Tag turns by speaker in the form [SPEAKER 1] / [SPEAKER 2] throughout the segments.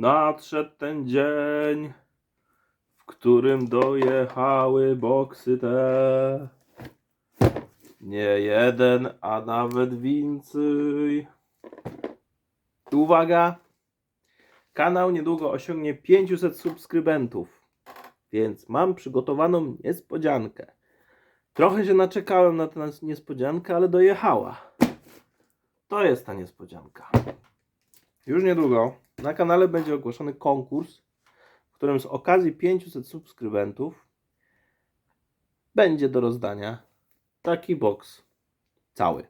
[SPEAKER 1] Nadszedł ten dzień, w którym dojechały boksy te. Nie jeden, a nawet więcej. Uwaga! Kanał niedługo osiągnie 500 subskrybentów, więc mam przygotowaną niespodziankę. Trochę się naczekałem na tę niespodziankę, ale dojechała. To jest ta niespodzianka. Już niedługo na kanale będzie ogłoszony konkurs, w którym z okazji 500 subskrybentów będzie do rozdania taki box cały.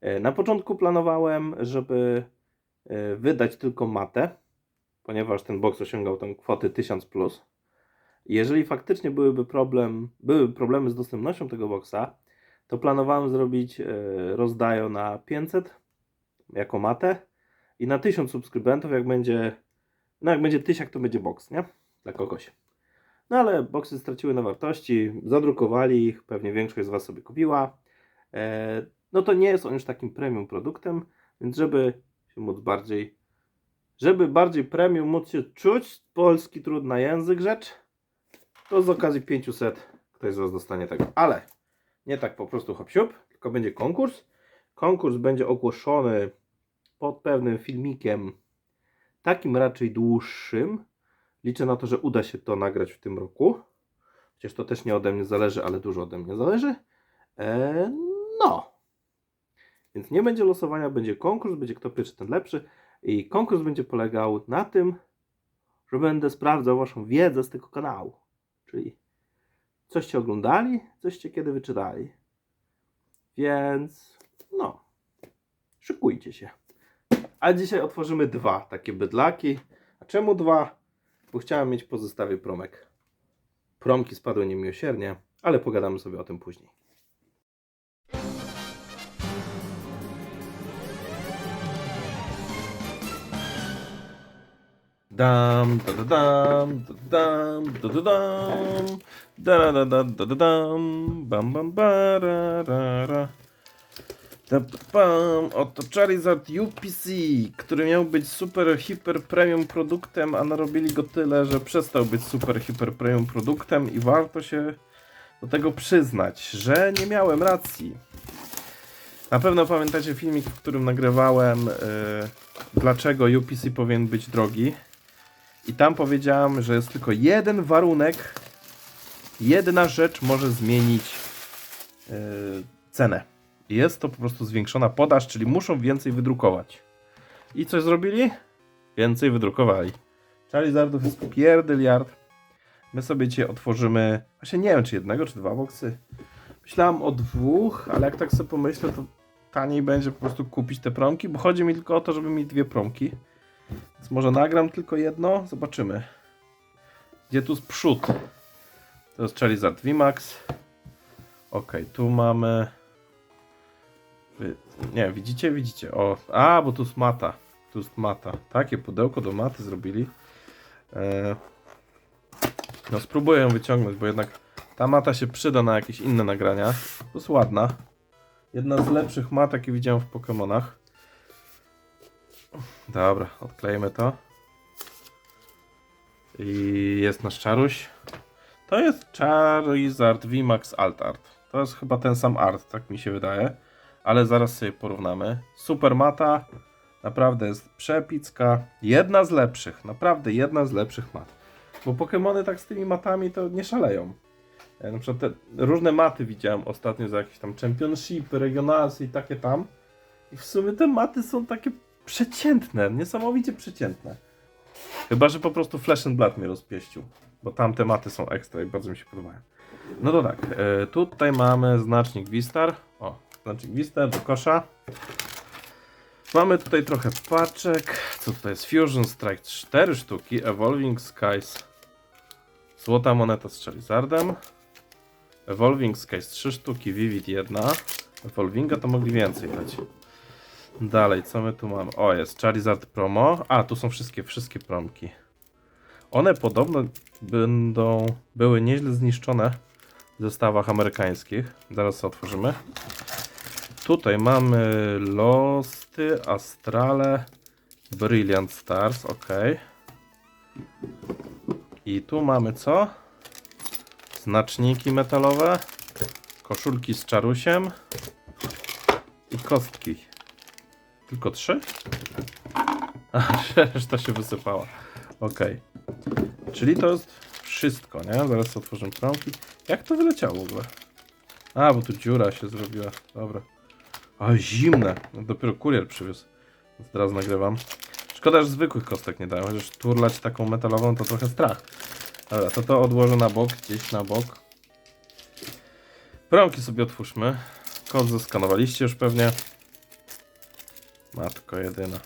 [SPEAKER 1] E, Na początku planowałem, żeby e, wydać tylko matę, ponieważ ten box osiągał tą kwotę 1000 plus. Jeżeli faktycznie byłyby, problem, były problemy z dostępnością tego boxa, to planowałem zrobić e, rozdaję na 500 jako matę i na 1000 subskrybentów, jak będzie, no jak będzie 1000, to będzie box, nie? Dla kogoś. No ale boxy straciły na wartości, zadrukowali ich, pewnie większość z Was sobie kupiła. E, no to nie jest on już takim premium produktem, więc żeby się móc bardziej, żeby bardziej premium móc się czuć, polski trudna język rzecz, to z okazji 500 ktoś z Was dostanie tego. Ale nie tak po prostu hop tylko będzie konkurs. Konkurs będzie ogłoszony pod pewnym filmikiem, takim raczej dłuższym. Liczę na to, że uda się to nagrać w tym roku. Chociaż to też nie ode mnie zależy, ale dużo ode mnie zależy. Eee, no. Więc nie będzie losowania, będzie konkurs, będzie kto pierwszy, ten lepszy. I konkurs będzie polegał na tym, że będę sprawdzał Waszą wiedzę z tego kanału. Czyli coście oglądali, coście kiedy wyczytali. Więc no, szykujcie się. A dzisiaj otworzymy dwa takie bydlaki. A czemu dwa? Bo chciałem mieć po zestawie promek. Promki spadły niemiłosiernie, ale pogadamy sobie o tym później. Dam, da da dam, da da dam, da da dam, da da da da da dam, bam bam ba ra ra ra. Oto Charizard UPC, który miał być super, hiper premium produktem, a narobili go tyle, że przestał być super, hiper premium produktem i warto się do tego przyznać, że nie miałem racji. Na pewno pamiętacie filmik, w którym nagrywałem yy, dlaczego UPC powinien być drogi. I tam powiedziałem, że jest tylko jeden warunek, jedna rzecz może zmienić yy, cenę. Jest to po prostu zwiększona podaż, czyli muszą więcej wydrukować. I coś zrobili? Więcej wydrukowali. Charizardów jest pierdyliard. My sobie dzisiaj otworzymy, właśnie nie wiem czy jednego, czy dwa boksy. Myślałem o dwóch, ale jak tak sobie pomyślę, to taniej będzie po prostu kupić te promki, bo chodzi mi tylko o to, żeby mieć dwie promki. Więc może nagram tylko jedno, zobaczymy. Gdzie tu z przód? To jest Charizard VMAX. Ok, tu mamy. Nie, widzicie, widzicie. O, a, bo tu jest mata. Tu jest mata. Takie pudełko do maty zrobili. E, no, spróbuję ją wyciągnąć, bo jednak ta mata się przyda na jakieś inne nagrania. To jest ładna. Jedna z lepszych mat, jakie widziałem w Pokémonach. Dobra, odklejmy to. I jest nasz czaruś. To jest Charizard VMAX Alt Art. To jest chyba ten sam art, tak mi się wydaje. Ale zaraz sobie porównamy. Super mata. Naprawdę jest przepicka. Jedna z lepszych. Naprawdę jedna z lepszych mat. Bo Pokémony tak z tymi matami to nie szaleją. Ja na przykład te różne maty widziałem ostatnio za jakieś tam Championship, Regionalsy i takie tam. I w sumie te maty są takie przeciętne, niesamowicie przeciętne. Chyba, że po prostu Flash and Blood mnie rozpieścił. Bo tam te maty są ekstra i bardzo mi się podobają. No to tak, e, tutaj mamy znacznik Wistar. O, znacznik Wistar do kosza. Mamy tutaj trochę paczek. Co tutaj jest? Fusion Strike 4 sztuki, Evolving Skies. Złota moneta z Charizardem. Evolving Skies 3 sztuki, Vivid 1. Evolvinga to mogli więcej dać. Dalej, co my tu mamy? O, jest Charizard Promo. A, tu są wszystkie, wszystkie promki. One podobno będą, były nieźle zniszczone w zestawach amerykańskich. Zaraz to otworzymy. Tutaj mamy Losty, Astrale Brilliant Stars, ok. I tu mamy co? Znaczniki metalowe, koszulki z czarusiem i kostki. Tylko trzy? A, reszta się wysypała. Ok. Czyli to jest wszystko, nie? Zaraz otworzymy promki. Jak to wyleciało w ogóle? A, bo tu dziura się zrobiła. Dobra. A, zimne. No, dopiero kurier przywiózł. Więc teraz nagrywam. Szkoda, że zwykłych kostek nie dają, chociaż turlać taką metalową to trochę strach. Dobra, to to odłożę na bok, gdzieś na bok. Promki sobie otwórzmy. Kod zeskanowaliście już pewnie. Matko jedyna.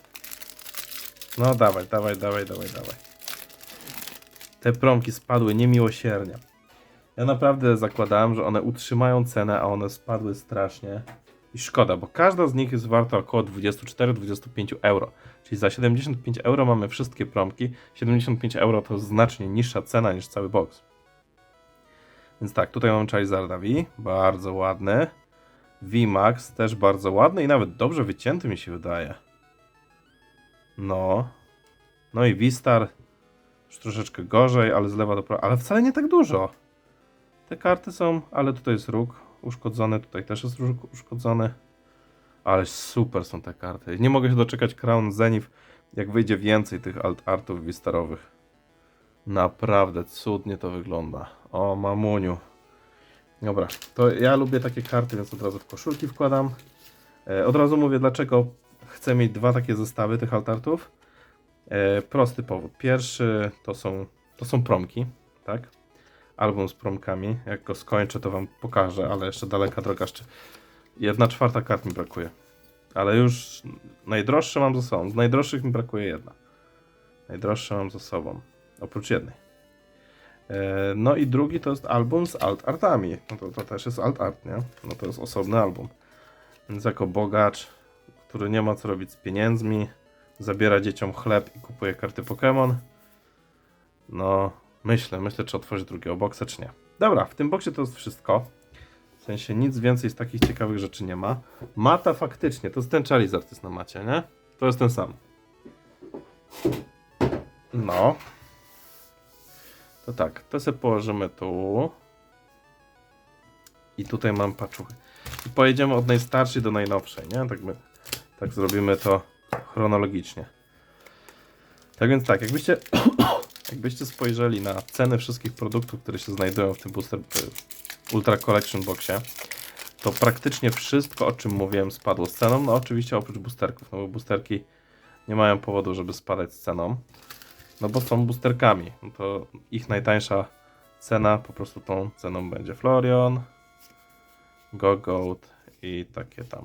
[SPEAKER 1] No dawaj, dawaj, dawaj, dawaj, dawaj. Te promki spadły niemiłosiernie. Ja naprawdę zakładałem, że one utrzymają cenę, a one spadły strasznie. I szkoda, bo każda z nich jest warta około 24-25 euro. Czyli za 75 euro mamy wszystkie promki. 75 euro to znacznie niższa cena niż cały box. Więc tak, tutaj mam Charizarda V, bardzo ładny. VMAX też bardzo ładny i nawet dobrze wycięty mi się wydaje. No. No i V-Star już troszeczkę gorzej, ale z lewa do prawa, ale wcale nie tak dużo. Te karty są, ale tutaj jest róg uszkodzony, tutaj też jest uszkodzony. Ale super są te karty. Nie mogę się doczekać Crown Zenith, jak wyjdzie więcej tych alt artów wistarowych. Naprawdę cudnie to wygląda. O, mamuniu. Dobra, to ja lubię takie karty, więc od razu w koszulki wkładam. E, od razu mówię, dlaczego chcę mieć dwa takie zestawy tych altartów. E, prosty powód. Pierwszy to są, to są promki, tak? Album z promkami. Jak go skończę, to wam pokażę, ale jeszcze daleka droga. Jeszcze jedna czwarta kart mi brakuje. Ale już najdroższe mam ze sobą. Z najdroższych mi brakuje jedna. Najdroższe mam ze sobą. Oprócz jednej. E, No i drugi to jest album z alt artami. No to, to też jest alt art, nie? No to jest osobny album. Więc jako bogacz, który nie ma co robić z pieniędzmi, zabiera dzieciom chleb i kupuje karty Pokémon. No, myślę, myślę, czy otworzyć drugiego boksa, czy nie. Dobra, w tym boksie to jest wszystko. W sensie nic więcej z takich ciekawych rzeczy nie ma. Mata faktycznie, to jest ten Charizard jest na macie, nie? To jest ten sam. No. To tak, to sobie położymy tu. I tutaj mam paczuchy. I pojedziemy od najstarszej do najnowszej, nie? Tak, my, tak zrobimy to chronologicznie. Tak więc tak, jakbyście, jakbyście spojrzeli na ceny wszystkich produktów, które się znajdują w tym Booster y, Ultra Collection Boxie, to praktycznie wszystko, o czym mówiłem, spadło z ceną. No oczywiście oprócz boosterków, no bo boosterki nie mają powodu, żeby spadać z ceną. No bo są boosterkami. No to ich najtańsza cena po prostu tą ceną będzie Florion, Gogoat i takie tam.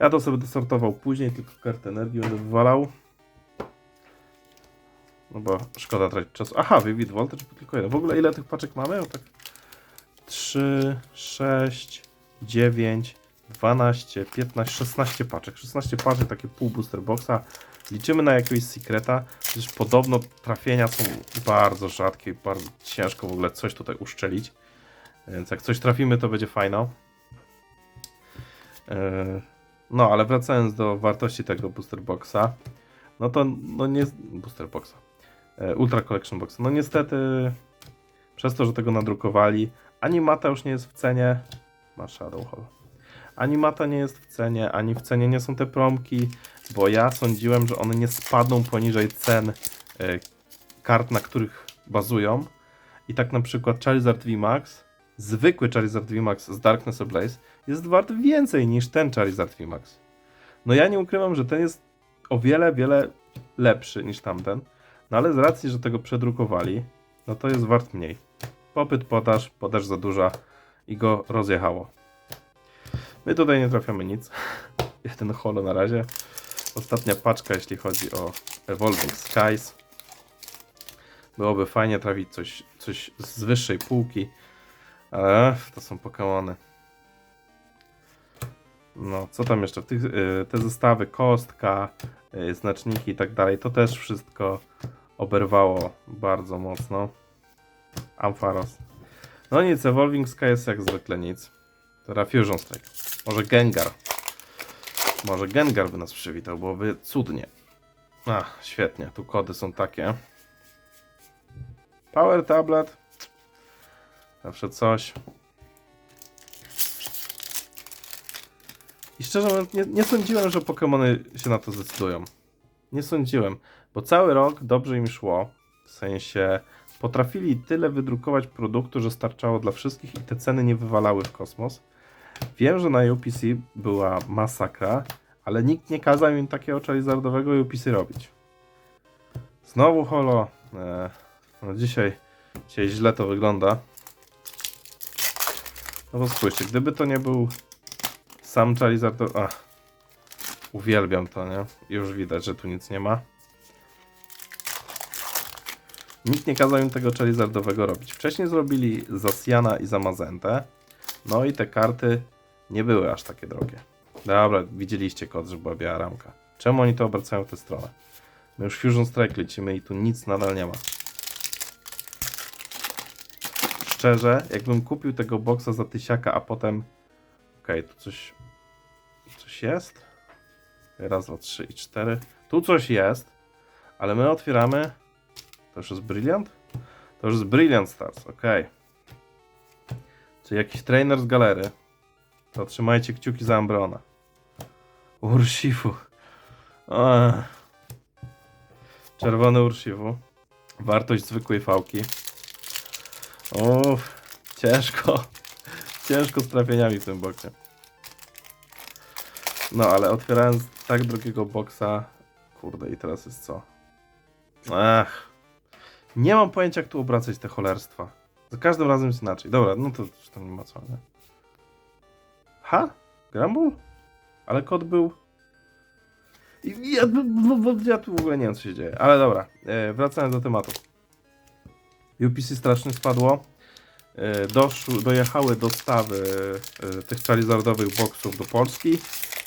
[SPEAKER 1] Ja to sobie dosortował później, tylko kartę energii będę wywalał. No bo szkoda tracić czasu. Aha, Vivid Voltage tylko jeden. W ogóle ile tych paczek mamy? O tak 3, 6, 9, 12, 15, 16 paczek. 16 paczek, takie pół booster boxa. Liczymy na jakiegoś secreta, przecież podobno trafienia są bardzo rzadkie i bardzo ciężko w ogóle coś tutaj uszczelić. Więc jak coś trafimy, to będzie fajno. Yy, No, ale wracając do wartości tego booster boxa, no to no nie booster boxa. E, Ultra Collection Boxa. No niestety przez to, że tego nadrukowali, ani mata już nie jest w cenie. Ma Shadow Hall. Ani mata nie jest w cenie, ani w cenie nie są te promki, bo ja sądziłem, że one nie spadną poniżej cen e, kart, na których bazują. I tak na przykład Charizard VMAX, zwykły Charizard VMAX z Darkness Ablaze jest wart więcej niż ten Charizard VMAX. No ja nie ukrywam, że ten jest o wiele, wiele lepszy niż tamten, no ale z racji, że tego przedrukowali, no to jest wart mniej. Popyt, podaż, podaż za duża i go rozjechało. My tutaj nie trafiamy nic. Jeden holo na razie. Ostatnia paczka, jeśli chodzi o Evolving Skies. Byłoby fajnie trafić coś, coś z wyższej półki, ale to są Pokémony. No, co tam jeszcze? Tych, y, te zestawy, kostka, y, znaczniki i tak dalej, to też wszystko oberwało bardzo mocno. Ampharos. No nic, Evolving Sky jest jak zwykle nic. Teraz Fusion Strike. Może Gengar. Może Gengar by nas przywitał, byłoby cudnie. A, świetnie, tu kody są takie. Power tablet. Zawsze coś. I szczerze mówiąc, nie, nie sądziłem, że Pokémony się na to zdecydują. Nie sądziłem, bo cały rok dobrze im szło. W sensie potrafili tyle wydrukować produktu, że starczało dla wszystkich i te ceny nie wywalały w kosmos. Wiem, że na UPC była masakra, ale nikt nie kazał im takiego Charizardowego UPC robić. Znowu holo. E, no dzisiaj, dzisiaj źle to wygląda. No bo spójrzcie, gdyby to nie był sam Charizard, to... Ach, uwielbiam to, nie? Już widać, że tu nic nie ma. Nikt nie kazał im tego Charizardowego robić. Wcześniej zrobili Zasjana i Zamazentę. No i te karty nie były aż takie drogie. Dobra, widzieliście kod, że była biała ramka. Czemu oni to obracają w tę stronę? My już Fusion Strike lecimy i tu nic nadal nie ma. Szczerze, jakbym kupił tego boksa za tysiaka, a potem... Okej, tu coś... Coś jest? Raz, dwa, trzy i cztery. Tu coś jest, ale my otwieramy... To już jest Brilliant? To już jest Brilliant Stars, okej. Czy jakiś trainer z galery? To trzymajcie kciuki za Ambrona. Urshifu. Czerwony Urshifu. Wartość zwykłej fałki. Uff, ciężko. Ciężko z trafieniami w tym boksie. No, ale otwierając tak drugiego boksa. Kurde, i teraz jest co? Ach. Nie mam pojęcia, jak tu obracać te cholerstwa. Za każdym razem jest inaczej. Dobra, no to już tam nie ma co, nie? Ha? Grumble? Ale kod był... Ja, ja tu w ogóle nie wiem, co się dzieje. Ale dobra, e, wracając do tematu. UPC strasznie spadło. E, doszły, dojechały dostawy e, tych Charizardowych boksów do Polski.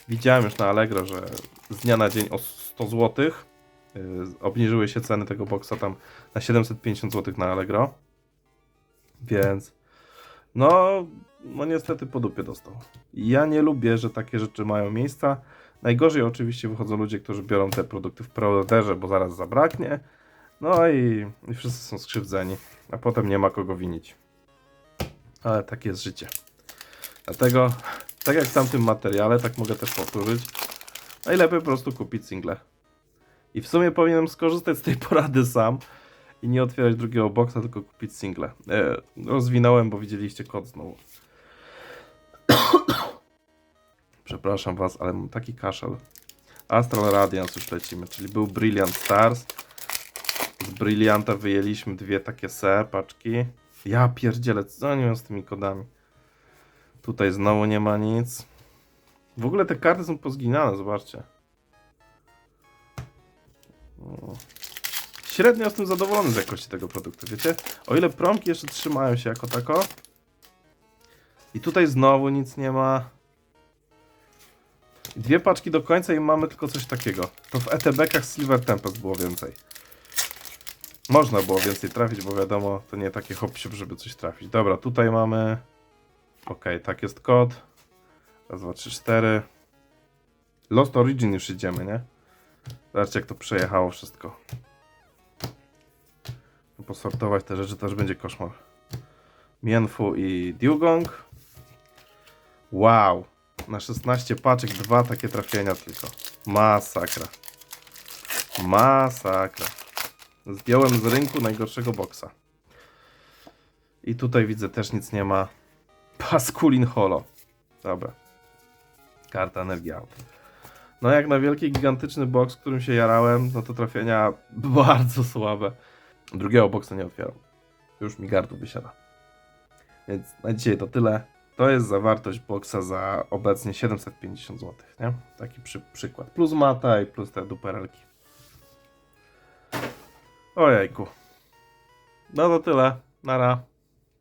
[SPEAKER 1] Widziałem już na Allegro, że z dnia na dzień o 100 zł. Obniżyły się ceny tego boksa tam na 750 zł na Allegro. Więc no, no niestety po dupie dostał. Ja nie lubię, że takie rzeczy mają miejsca. Najgorzej oczywiście wychodzą ludzie, którzy biorą te produkty w preorderze, bo zaraz zabraknie. No i, i wszyscy są skrzywdzeni, a potem nie ma kogo winić. Ale takie jest życie. Dlatego, tak jak w tamtym materiale, tak mogę też powtórzyć. Najlepiej po prostu kupić single. I w sumie powinienem skorzystać z tej porady sam i nie otwierać drugiego boxa, tylko kupić single. E, rozwinąłem, bo widzieliście kod znowu. Przepraszam was, ale mam taki kaszel. Astral Radiance już lecimy, czyli był Brilliant Stars. Z Brillianta wyjęliśmy dwie takie se paczki. Ja pierdzielę, co oni mają z tymi kodami? Tutaj znowu nie ma nic. W ogóle te karty są pozginane, zobaczcie. Średnio jestem zadowolony z jakości tego produktu, wiecie? O ile promki jeszcze trzymają się jako tako. I tutaj znowu nic nie ma. Dwie paczki do końca i mamy tylko coś takiego. To w ETB-kach Silver Tempest było więcej. Można było więcej trafić, bo wiadomo, to nie takie hop żeby coś trafić. Dobra, tutaj mamy... Ok, tak jest kod. Raz, dwa, trzy, cztery. Lost Origin już idziemy, nie? Zobaczcie jak to przejechało wszystko. Posortować te rzeczy też będzie koszmar. Mienfu i Dugong. Wow. Na 16 paczek dwa takie trafienia tylko. Masakra. Masakra. Zdjąłem z rynku najgorszego boksa. I tutaj widzę też nic nie ma. Paskulin Holo. Dobra. Karta energii out. No jak na wielki, gigantyczny boks, którym się jarałem, no to trafienia bardzo słabe. Drugiego boksa nie otwieram. Już mi gardło wysiada. Więc na dzisiaj to tyle. To jest zawartość boksa za obecnie 750 zł, nie? Taki przy, przykład. Plus mata i plus te duperelki. Ojejku. No to tyle. Nara.